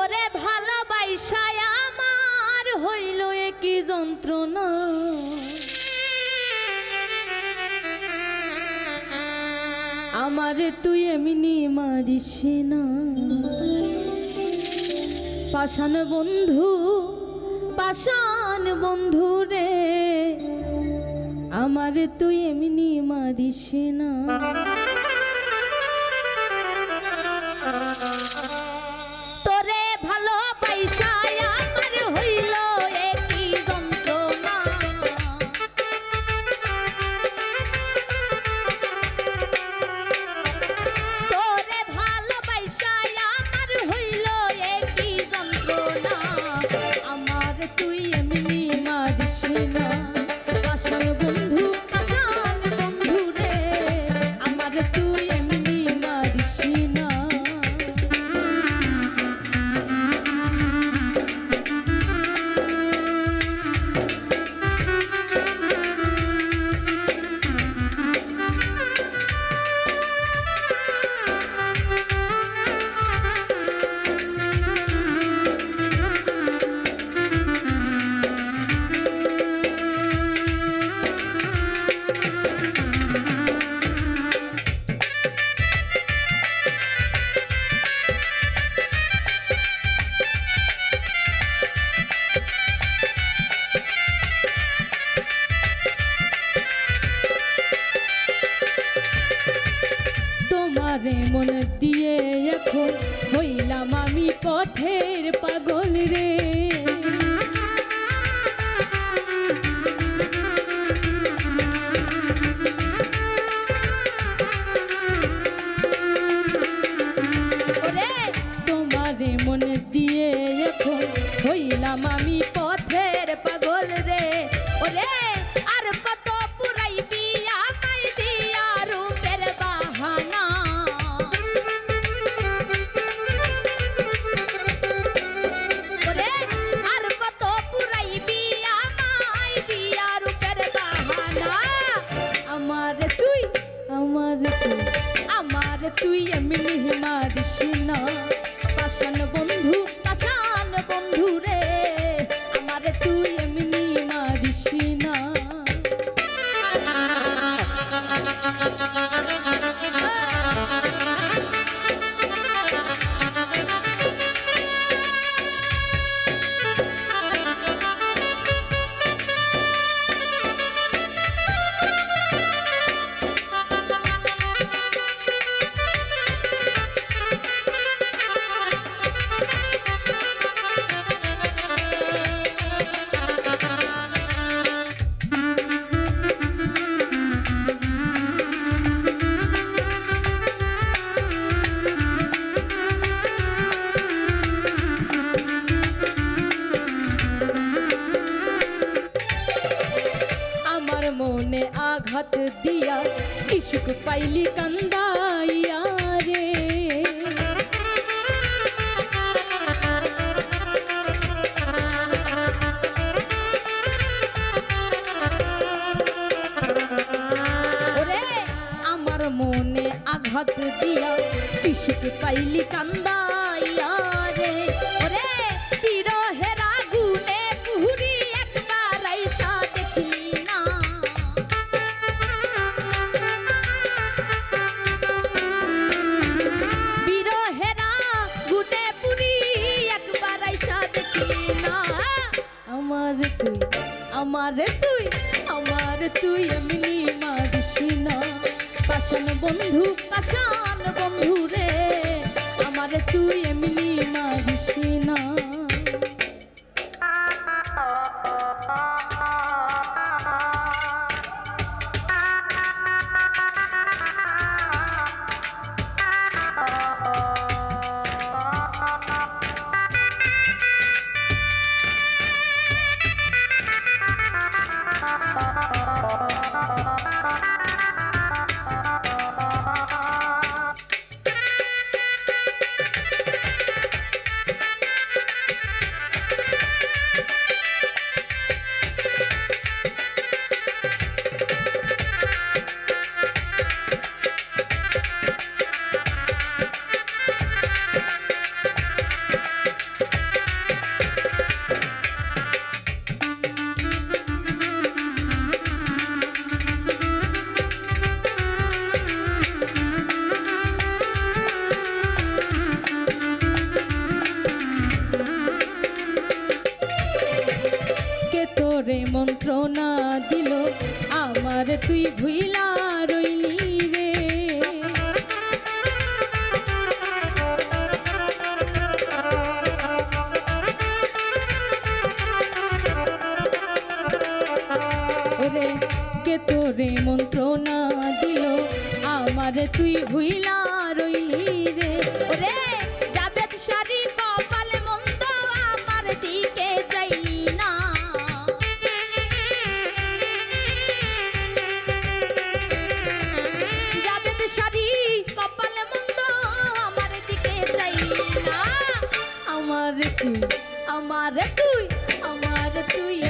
তোরে ভালোবাসায় আমার হইল কি যন্ত্রণা। আমারে তুই এমনি মারিস না। পাষাণ বন্ধু পাষাণ বন্ধু রে, আমারে তুই এমনি মারিস না। হইলাম আমি পথের পাগল রে। আমার তুই আমার তুই এমনি মারিস না পাইলি কান্দাইয়া রে। ওরে আমার মনে আঘাত দিয়া ইসুক পাইলি কান্দাইয়া আমার তুই আমার তুই এমনি মারিস না। পাষাণ বন্ধু পাষাণ মন্ত্রণা দিল, আমার তুই ভুইলা রইলি রে। ওরে, কে তোরে মন্ত্রণা দিল, আমার তুই ভুইলা তুই আমার তুই আমার তুই